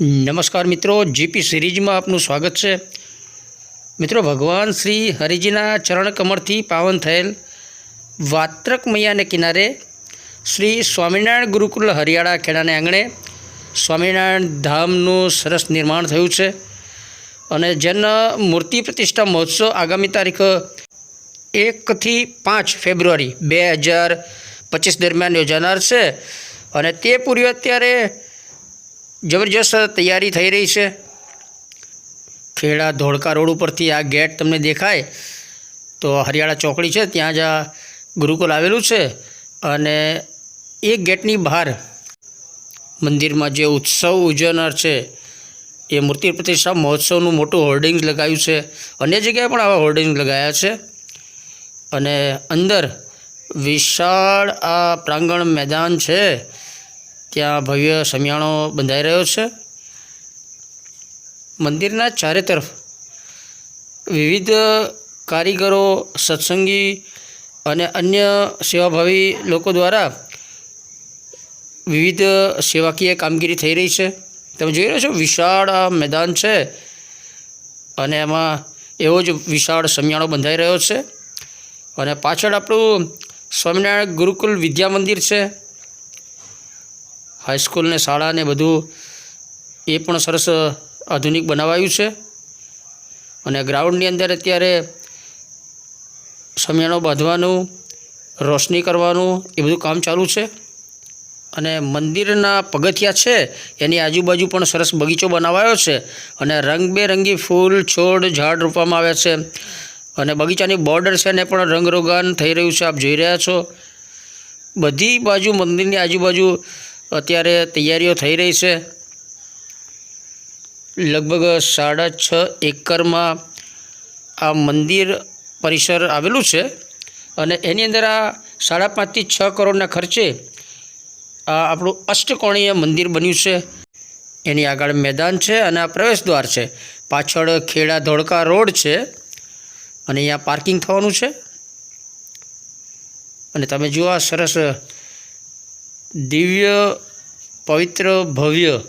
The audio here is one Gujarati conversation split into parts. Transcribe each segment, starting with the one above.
નમસ્કાર મિત્રો જીપી સિરીઝમાં આપનું સ્વાગત છે. મિત્રો, ભગવાન શ્રી હરિજીના ચરણ કમળથી પાવન થયેલ વાત્રક મૈયાને કિનારે શ્રી સ્વામિનારાયણ ગુરુકુલ હરિયાળા ખેડાને આંગણે સ્વામિનારાયણ ધામનું સરસ નિર્માણ થયું છે અને જેના મૂર્તિ પ્રતિષ્ઠા મહોત્સવ આગામી તારીખ એકથી પાંચ ફેબ્રુઆરી બે હજાર પચીસ દરમિયાન યોજાનાર છે. અને તે પૂર્વે અત્યારે જબરજસ્ત તૈયારી થઈ રહી છે. ખેડા ધોળકા રોડ ઉપરથી આ ગેટ તમને દેખાય. તો હરિયાળા ચોકડી છે, ત્યાં જ આ ગુરુકુલ આવેલું છે અને એ ગેટની બહાર મંદિરમાં જે ઉત્સવ ઉજવનાર છે, એ મૂર્તિ પ્રતિષ્ઠા મહોત્સવનું મોટું હોર્ડિંગ્સ લગાવ્યું છે. અન્ય જગ્યાએ પણ આવા હોર્ડિંગ્સ લગાવ્યા છે અને અંદર વિશાળ આ પ્રાંગણ મેદાન છે. ત્યાં ભવ્ય સમિયાણો બંધાઈ રહ્યો છે. મંદિરના ચારે તરફ વિવિધ કારીગરો, સત્સંગી અને અન્ય સેવાભાવી લોકો દ્વારા વિવિધ સેવાકીય કામગીરી થઈ રહી છે. તમે જોઈ રહ્યો છો, વિશાળ મેદાન છે અને એમાં એવો જ વિશાળ સમિયાણો બંધાઈ રહ્યો છે. અને પાછળ આપણું સ્વામિનારાયણ ગુરુકુલ વિદ્યા મંદિર છે. હાઈસ્કૂલ ને શાળા ને બધું એ પણ સરસ આધુનિક બનાવાયું છે. અને ગ્રાઉન્ડની અંદર અત્યારે સમિયાણો બાંધવાનું, રોશની કરવાનું એ બધું કામ ચાલુ છે. અને મંદિરના પગથિયા છે, એની આજુબાજુ પણ સરસ બગીચો બનાવાયો છે. અને રંગબેરંગી ફૂલ, છોડ, ઝાડ રોપવામાં આવ્યા છે. અને બગીચાની બોર્ડર છે ને પણ રંગરોગાન થઈ રહ્યું છે, આપ જોઈ રહ્યા છો. બધી બાજુ મંદિરની આજુબાજુ અત્યારે તૈયારીઓ થઈ રહી છે. લગભગ સાડા છ એકરમાં આ મંદિર પરિસર આવેલું છે અને એની અંદર આ સાડા પાંચથી છ કરોડના ખર્ચે આ આપણું અષ્ટકોણીય મંદિર બન્યું છે. એની આગળ મેદાન છે અને આ પ્રવેશદ્વાર છે. પાછળ ખેડા ધોળકા રોડ છે અને અહીંયા પાર્કિંગ થવાનું છે. અને તમે જુઓ આ સરસ દિવ્ય, પવિત્ર, ભવ્ય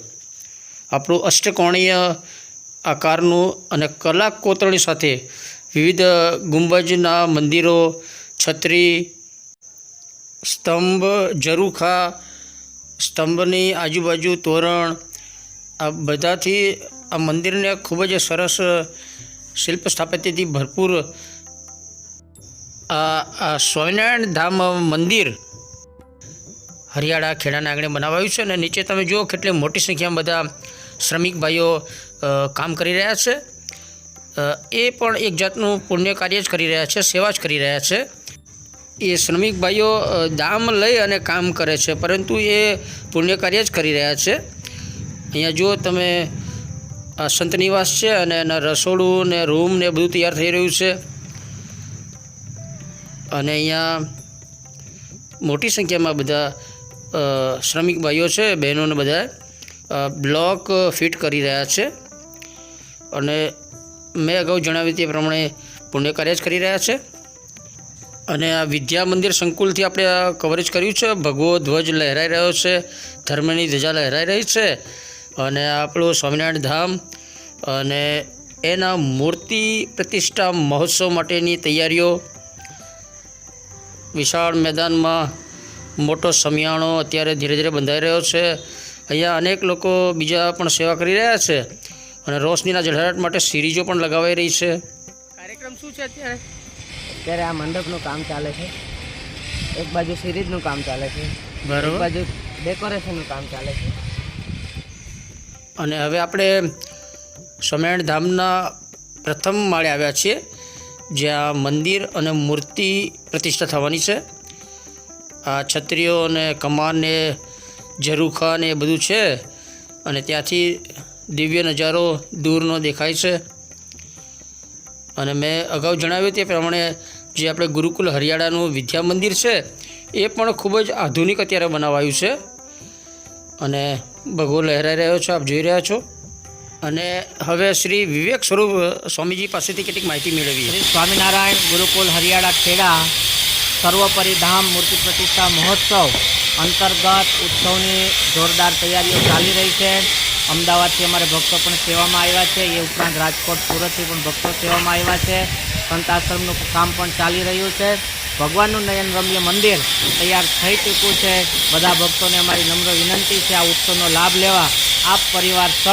આપણું અષ્ટકોણીય આકારનું અને કલા કોતરણી સાથે વિવિધ ગુંબજના મંદિરો, છત્રી, સ્તંભ, ઝરૂખા, સ્તંભની આજુબાજુ તોરણ, આ બધાથી આ મંદિરને ખૂબ જ સરસ શિલ્પ સ્થાપત્યથી ભરપૂર આ સ્વામિનારાયણ ધામ મંદિર હરિયાળા ખેડાના આંગણે બનાવાયું છે અને નીચે તમે જુઓ કેટલી મોટી સંખ્યામાં બધા શ્રમિક ભાઈઓ કામ કરી રહ્યા છે. એ પણ એક જાતનું પુણ્ય કાર્ય જ કરી રહ્યા છે, સેવા જ કરી રહ્યા છે. એ શ્રમિક ભાઈઓ દામ લઈ અને કામ કરે છે, પરંતુ એ પુણ્ય કાર્ય જ કરી રહ્યા છે. અહીંયા જુઓ તમે સંત નિવાસ છે અને એના રસોડું ને રૂમ ને બધું તૈયાર થઈ રહ્યું છે. અને અહીંયા મોટી સંખ્યામાં બધા શ્રમિક ભાઈઓ છે, બહેનોને બધા બ્લોક ફિટ કરી રહ્યા છે. અને મેં અગાઉ જણાવ્યું તે પ્રમાણે પુણ્ય જ કરી રહ્યા છે. અને આ વિદ્યા મંદિર સંકુલથી આપણે આ કવરેજ કર્યું છે. ભગવો ધ્વજ લહેરાઈ રહ્યો છે, ધર્મની ધજા લહેરાઈ રહી છે. અને આપણું સ્વામિનારાયણ ધામ અને એના મૂર્તિ પ્રતિષ્ઠા મહોત્સવ માટેની તૈયારીઓ વિશાળ મેદાનમાં મોટો સમિયાણો અત્યારે ધીરે ધીરે બંધાઈ રહ્યો છે. અહીંયા અનેક લોકો બીજા પણ સેવા કરી રહ્યા છે અને રોશનીના જળહરાટ માટે સિરીજો પણ લગાવાઈ રહી છે. કાર્યક્રમ શું છે અત્યારે? અત્યારે આ મંડપનું કામ ચાલે છે. એક બાજુ સિરીઝનું કામ ચાલે છે. બરાબર. બાજુ ડેકોરેશનનું કામ ચાલે છે. અને હવે આપણે સ્વામિનારાયણ ધામના પ્રથમ માળે આવ્યા છીએ જ્યાં મંદિર અને મૂર્તિ પ્રતિષ્ઠા થવાની છે. આ છત્રીઓ અને કમાન ને ઝરૂખા ને એ બધું છે અને ત્યાંથી દિવ્ય નજારો દૂરનો દેખાય છે. અને મેં અગાઉ જણાવ્યું તે પ્રમાણે જે આપણે ગુરુકુલ હરિયાળાનું વિદ્યા મંદિર છે, એ પણ ખૂબ જ આધુનિક અત્યારે બનાવાયું છે. અને ભગવો લહેરાઈ રહ્યો છો, આપ જોઈ રહ્યા છો. અને હવે શ્રી વિવેક સ્વરૂપ સ્વામીજી પાસેથી કેટલીક માહિતી મેળવી સ્વામિનારાયણ ગુરુકુલ હરિયાળા ખેડા સર્વોપરી ધામ મૂર્તિ પ્રતિષ્ઠા મહોત્સવ અંતર્ગત ઉત્સવની જોરદાર તૈયારીઓ ચાલી રહી છે. અમદાવાદથી અમારે ભક્તો પણ સેવામાં આવ્યા છે. એ ઉપરાંત રાજકોટ સુરતથી પણ ભક્તો સેવામાં આવ્યા છે. સંત આશ્રમનું કામ પણ ચાલી રહ્યું છે. ભગવાનનું નયન રમ્ય મંદિર તૈયાર થઈ ચૂક્યું છે. બધા ભક્તોને અમારી નમ્ર વિનંતી છે આ ઉત્સવનો લાભ લેવા. આપ પરિવાર સહ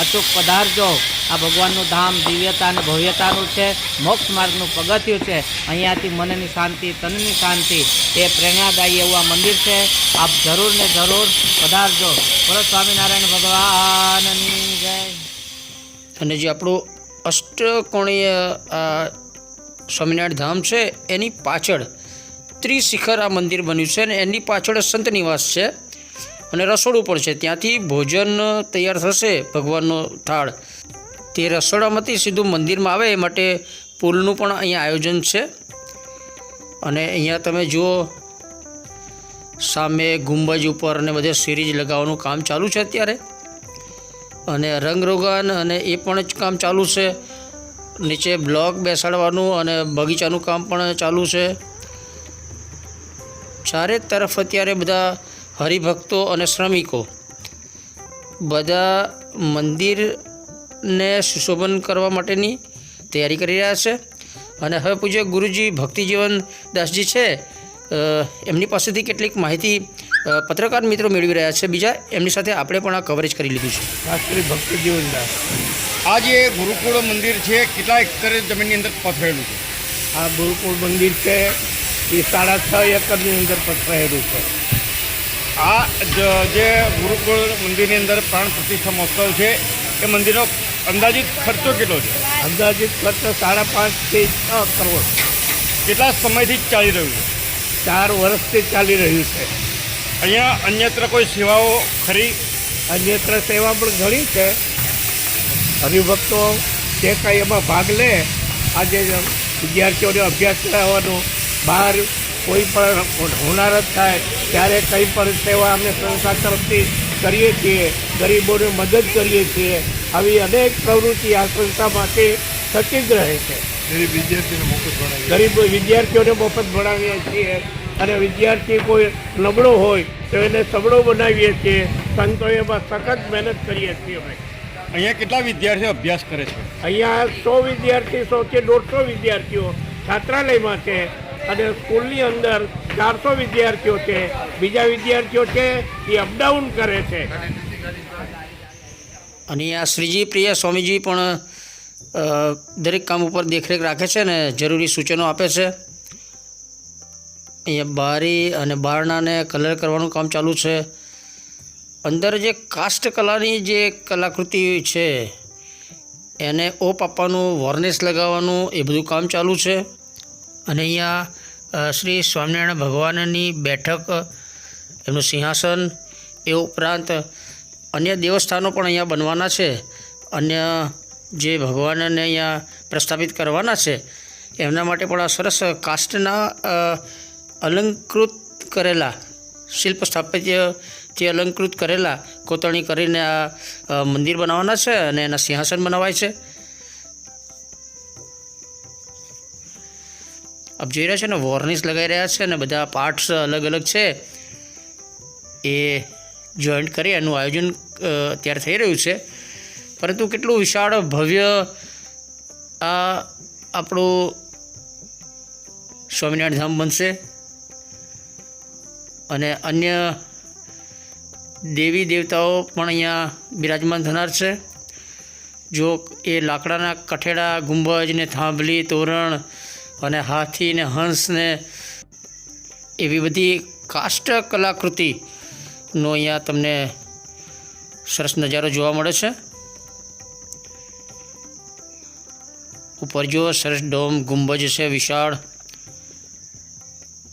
અચૂક પધારજો. આ ભગવાનનું ધામ દિવ્યતા અને ભવ્યતાનું છે. મોક્ષ માર્ગનું પગથિયું છે. અહીંયાથી મનની શાંતિ, તનની શાંતિ. એ પ્રેરણાદાયી એવું આ મંદિર છે. આપ જરૂર ને જરૂર પધારજો. બોલો સ્વામિનારાયણ ભગવાનની જય. અને જે આપણું અષ્ટકોણીય સ્વામિનારાયણ ધામ છે, એની પાછળ ત્રિશિખર આ મંદિર બન્યું છે અને એની પાછળ સંત નિવાસ છે અને રસોડું પણ છે. ત્યાંથી ભોજન તૈયાર થશે ભગવાનનો થાળ. તે રસોડામાંથી સીધું મંદિરમાં આવે એ માટે પુલનું પણ અહીંયા આયોજન છે. અને અહીંયા તમે જુઓ, સામે ગુંબજ ઉપર અને બધે સિરીજ લગાવવાનું કામ ચાલુ છે અત્યારે. અને રંગરોગાન અને એ પણ જ કામ ચાલુ છે. નીચે બ્લોક બેસાડવાનું અને બગીચાનું કામ પણ ચાલુ છે. ચારે તરફ અત્યારે બધા હરિભક્તો અને શ્રમિકો બધા મંદિરને સુશોભન કરવા માટેની તૈયારી કરી રહ્યા છે. અને હવે પૂજ્ય ગુરુજી ભક્તિજીવન દાસજી છે એમની પાસેથી કેટલીક માહિતી પત્રકાર મિત્રો મેળવી રહ્યા છે. બીજા એમની સાથે આપણે પણ આ કવરેજ કરી લીધું છે. શાસ્ત્રી ભક્તિ જીવનદાસ આ જે ગુરુકુળ મંદિર છે કેટલા એકર જમીનની અંદર પથરેલું છે? આ ગુરુકુળ મંદિર છે એ સાડા છ એકરની અંદર પથરાયેલું છે. આ જ- જે ગુરુકુળ મંદિરની અંદર પ્રાણ પ્રતિષ્ઠા મહોત્સવ છે એ મંદિરનો અંદાજિત ખર્ચો કેટલો છે? અંદાજિત ખર્ચ સાડા પાંચથી છ કરોડ. કેટલા સમયથી ચાલી રહ્યું છે? ચાર વર્ષથી ચાલી રહ્યું છે. અહીંયા અન્યત્ર કોઈ સેવાઓ ખરી? અન્યત્ર સેવા પણ ઘણી છે હરિભક્તો જે કાંઈ એમાં ભાગ લે આજે વિદ્યાર્થીઓને અભ્યાસ કરાવવાનો બહાર કોઈ પણ હોનારત થાય ત્યારે કંઈ પણ સેવા અમે સંસ્થા તરફથી કરીએ છીએ ગરીબોને મદદ કરીએ છીએ આવી અનેક પ્રવૃત્તિ આ માટે થતી જ રહે છે. ગરીબ વિદ્યાર્થીઓને મોકલ ભણાવી ગરીબ વિદ્યાર્થીઓને મફત ભણાવીએ છીએ અને વિદ્યાર્થી કોઈ નબળો હોય તો એને સબળો બનાવીએ છીએ સંતો એમાં સખત મહેનત કરીએ છીએ અમે. અહીંયા કેટલા વિદ્યાર્થીઓ અભ્યાસ કરે છે? અહીંયા સો વિદ્યાર્થી સો કે દોઢસો વિદ્યાર્થીઓ છાત્રાલયમાં છે અને સ્કૂલની અંદર ચારસો વિદ્યાર્થીઓ છે. બીજા વિદ્યાર્થીઓ છે એ અપડાઉન કરે છે. અને આ શ્રીજી પ્રિય સ્વામીજી પણ દરેક કામ ઉપર દેખરેખ રાખે છે ને જરૂરી સૂચનો આપે છે. અહીંયા બારી અને બારણાને કલર કરવાનું કામ ચાલુ છે. અંદર જે કાસ્ટ કલાની જે કલાકૃતિ છે, એને ઓપ આપવાનું વોર્નિશ લગાવવાનું એ બધું કામ ચાલુ છે. અને અહીંયા શ્રી સ્વામિનારાયણ ભગવાનની બેઠક, એમનું સિંહાસન એ ઉપરાંત અન્ય દેવસ્થાનો પણ અહીંયા બનવાના છે. અન્ય જે ભગવાનને અહીંયા પ્રસ્થાપિત કરવાના છે, એમના માટે પણ આ સરસ કાસ્ટના અલંકૃત કરેલા શિલ્પ સ્થાપત્ય જે અલંકૃત કરેલા કોતરણી કરીને આ મંદિર બનાવવાના છે અને એના સિંહાસન બનાવાય છે. આપ જોઈ રહ્યા છે ને, વોર્નિશ લગાવી રહ્યા છે અને બધા પાર્ટ્સ અલગ અલગ છે. એ જોઈન્ટ કરી એનું આયોજન અત્યારે થઈ રહ્યું છે. પરંતુ કેટલું વિશાળ ભવ્ય આ આપણું સ્વામિનારાયણ ધામ બનશે. અને અન્ય દેવી દેવતાઓ પણ અહીંયા બિરાજમાન થનાર છે. જો એ લાકડાના કઠેડા, ગુંબજ ને થાંભલી, તોરણ અને હાથી ને હંસ એવી બધી કાષ્ટ કલાકૃતિનો અહીંયા તમને સરસ નજારો જોવા મળે છે. ઉપર જો સરસ ડોમ, ગુંબજ છે વિશાળ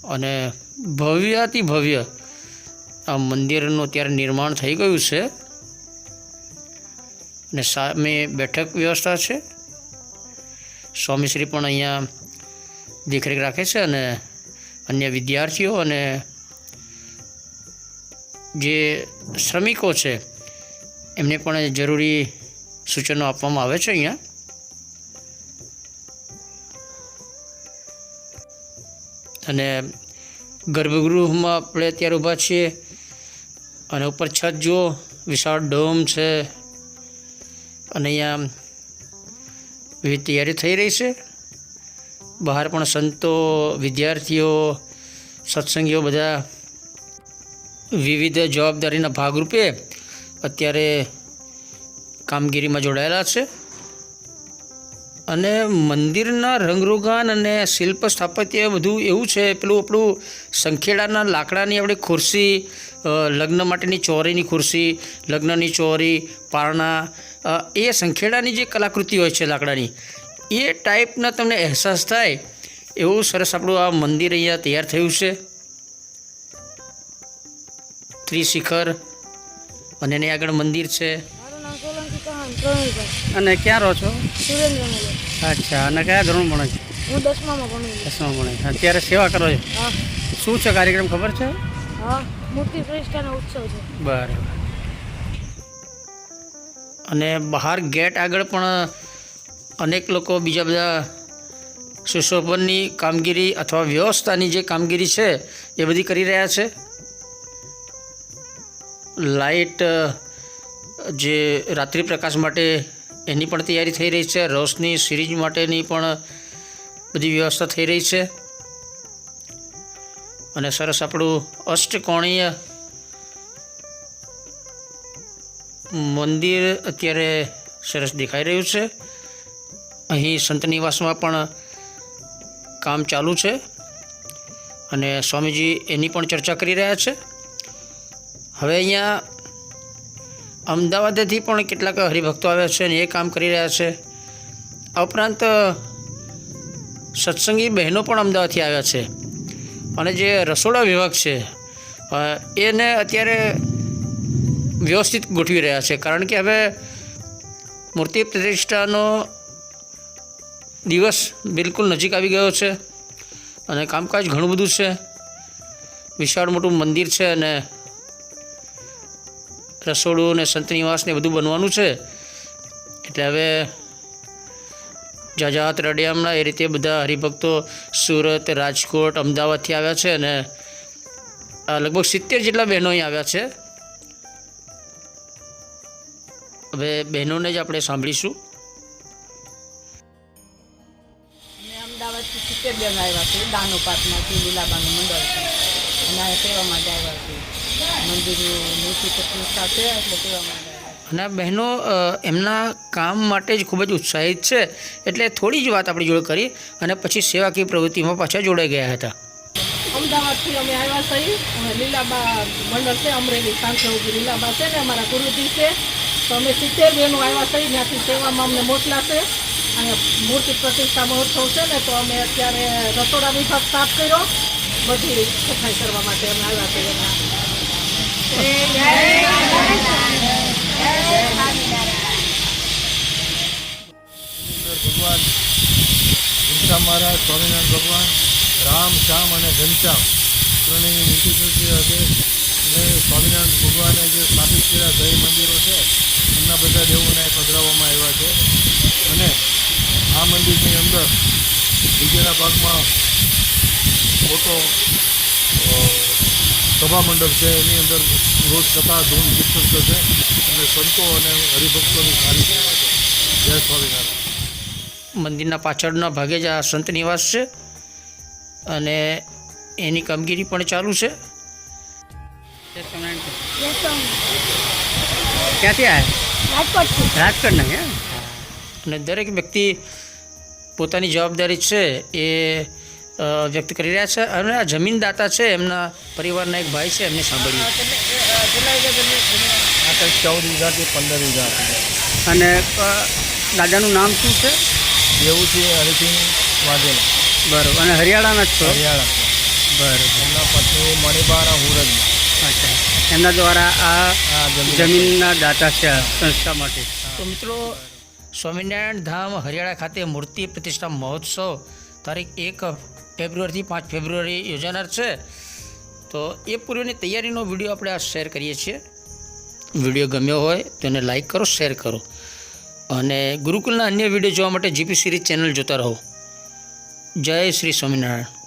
અને ભવ્યાતિ ભવ્ય આ મંદિરનું અત્યારે નિર્માણ થઈ ગયું છે. અને સામે બેઠક વ્યવસ્થા છે. સ્વામીશ્રી પણ અહીંયા દેખરેખ રાખે છે અને અન્ય વિદ્યાર્થીઓ અને જે શ્રમિકો છે, એમને પણ જરૂરી સૂચનો આપવામાં આવે છે અહીંયા. અને ગર્ભગૃહમાં આપણે અત્યારે ઊભા છીએ. અને ઉપર છત જુઓ, વિશાળ ડોમ છે. અને અહીંયા વિવિધ તૈયારી થઈ રહી છે. બહાર પણ સંતો, વિદ્યાર્થીઓ, સત્સંગીઓ બધા વિવિધ જવાબદારીના ભાગરૂપે અત્યારે કામગીરીમાં જોડાયેલા છે. અને મંદિરના રંગરોગાન અને શિલ્પ સ્થાપત્ય બધું એવું છે. પેલું આપણું સંખેડાના લાકડાની આપણે ખુરશી લગ્ન માટેની ચોરીની ખુરશી લગ્નની ચોરી પારણા એ સંખેડાની જે કલાકૃતિ હોય છે લાકડાની એ ટાઈપના તમને અહેસાસ થાય એવું સરસ આપણું આ મંદિર અહીંયા તૈયાર થયું છે. ત્રિશિખર અને એની આગળ મંદિર છે. અને ક્યાં રહો છો? અચ્છા અને કયા ધોરણ ભણો છો? હું દસમામાં ભણે અત્યારે સેવા કરો છો? શું છે કાર્યક્રમ ખબર છે? હા. મૂર્તિ પ્રતિષ્ઠાનો ઉત્સવ છે. બરાબર. અને બહાર ગેટ આગળ પણ અનેક લોકો બીજા બધા સુશોભનની કામગીરી અથવા વ્યવસ્થાની જે કામગીરી છે, એ બધી કરી રહ્યા છે. લાઇટ, જે રાત્રિ પ્રકાશ માટે એની પણ તૈયારી થઈ રહી છે. રોશની સિરીઝ માટેની પણ બધી વ્યવસ્થા થઈ રહી છે. અને સરસ આપણું અષ્ટકોણીય મંદિર અત્યારે સરસ દેખાઈ રહ્યું છે. અહીં સંત નિવાસમાં પણ કામ ચાલુ છે અને સ્વામીજી એની પણ ચર્ચા કરી રહ્યા છે. હવે અહીંયા અમદાવાદથી પણ કેટલાક હરિભક્તો આવ્યા છે અને એ કામ કરી રહ્યા છે. આ ઉપરાંત સત્સંગી બહેનો પણ અમદાવાદથી આવ્યા છે. અને જે રસોડા વિભાગ છે એને અત્યારે વ્યવસ્થિત ગોઠવી રહ્યા છે. કારણ કે હવે મૂર્તિ પ્રતિષ્ઠાનો દિવસ બિલકુલ નજીક આવી ગયો છે અને કામકાજ ઘણું બધું છે. વિશાળ મોટું મંદિર છે અને રસોડું ને સંત નિવાસ ને બધું બનવાનું છે. એટલે હવે જાજાત રડિયામણા એ રીતે બધા હરિભક્તો સુરત, રાજકોટ, અમદાવાદથી આવ્યા છે અને લગભગ સિત્તેર જેટલા બહેનો અહીં આવ્યા છે. હવે બહેનોને જ આપણે સાંભળીશું. અમે અમદાવાદથી સિત્તેર બેન આવ્યા છે લીલાબાનું અને સેવા માટે આવ્યા છે. મંદિરનું મૂર્તિ પ્રતિષ્ઠા છે એટલે સેવા માટે. અને બહેનો એમના કામ માટે જ ખૂબ જ ઉત્સાહિત છે. એટલે થોડી જ વાત આપણી જોડે કરી અને પછી સેવાકીય પ્રવૃત્તિમાં પાછા જોડાઈ ગયા હતા. અમદાવાદથી અમે આવ્યા છીએ અમે લીલાબા મંડળ છે અમરેલી સાંસોગી લીલાબા છે ને અમારા ગુરુજી છે. તો અમે સિત્તેર બહેનો આવ્યા છીએ ત્યાંથી સેવામાં અમને મોકલાશે અને મૂર્તિ પ્રતિષ્ઠા મહોત્સવ છે ને તો અમે અત્યારે રસોડા વિભાગ સાફ કર્યો. બધી સફાઈ કરવા માટે અમે આવ્યા છીએ ભગવાન ઘનશ્યામ મહારાજ સ્વામિનારાયણ ભગવાન રામ, શ્યામ અને ઘનશ્યામ ત્રણેયની મૂર્તિ પ્રતિ હશે અને સ્વામિનારાયણ ભગવાને જે સ્થાપિત કર્યા જય મંદિરો છે એમના બધા દેવોને પધરાવવામાં આવ્યા છે. અને આ મંદિરની અંદર બીજાના ભાગમાં મોટો સભા મંડપ છે એની અંદર રોજ કથા ધૂમ કીર્તન થશે. અને સંતો અને હરિભક્તોની સારી સેવા છે. જય સ્વામિનારાયણ. મંદિરના પાછળના ભાગે જ આ સંત નિવાસ છે અને એની કામગીરી પણ ચાલુ છે. ક્યાંથી આવ્યા રાજકોટના અને દરેક વ્યક્તિ પોતાની જવાબદારી છે એ વ્યક્ત કરી રહ્યા છે અને આ જમીનદાતા છે એમના પરિવારના એક ભાઈ છે એમને સાંભળ્યું. ચૌદ વીઘાથી પંદર વીઘા અને દાદાનું નામ શું છે? એવું છે હરિસિંહ વાઘેલા. બરાબર. અને હરિયાણાના જ છો? હરિયાણા બરાબર. એમના પત્ની મણિબારા હુરજ અચ્છા. એમના દ્વારા આ આ જમીનના દાતા છે સંસ્થા માટે. તો મિત્રો સ્વામિનારાયણ ધામ હરિયાણા ખાતે મૂર્તિ પ્રતિષ્ઠા મહોત્સવ તારીખ એક ફેબ્રુઆરીથી પાંચ ફેબ્રુઆરી યોજાનાર છે. તો એ પૂર્વની તૈયારીનો વીડિયો આપણે આ શેર કરીએ છીએ. વીડિયો ગમ્યો હોય તો એને લાઇક કરો, શેર કરો. અને ગુરુકુલના અન્ય વીડિયો જોવા માટે જીપી સિરીઝ ચેનલ જોતા રહો. જય શ્રી સ્વામિનારાયણ.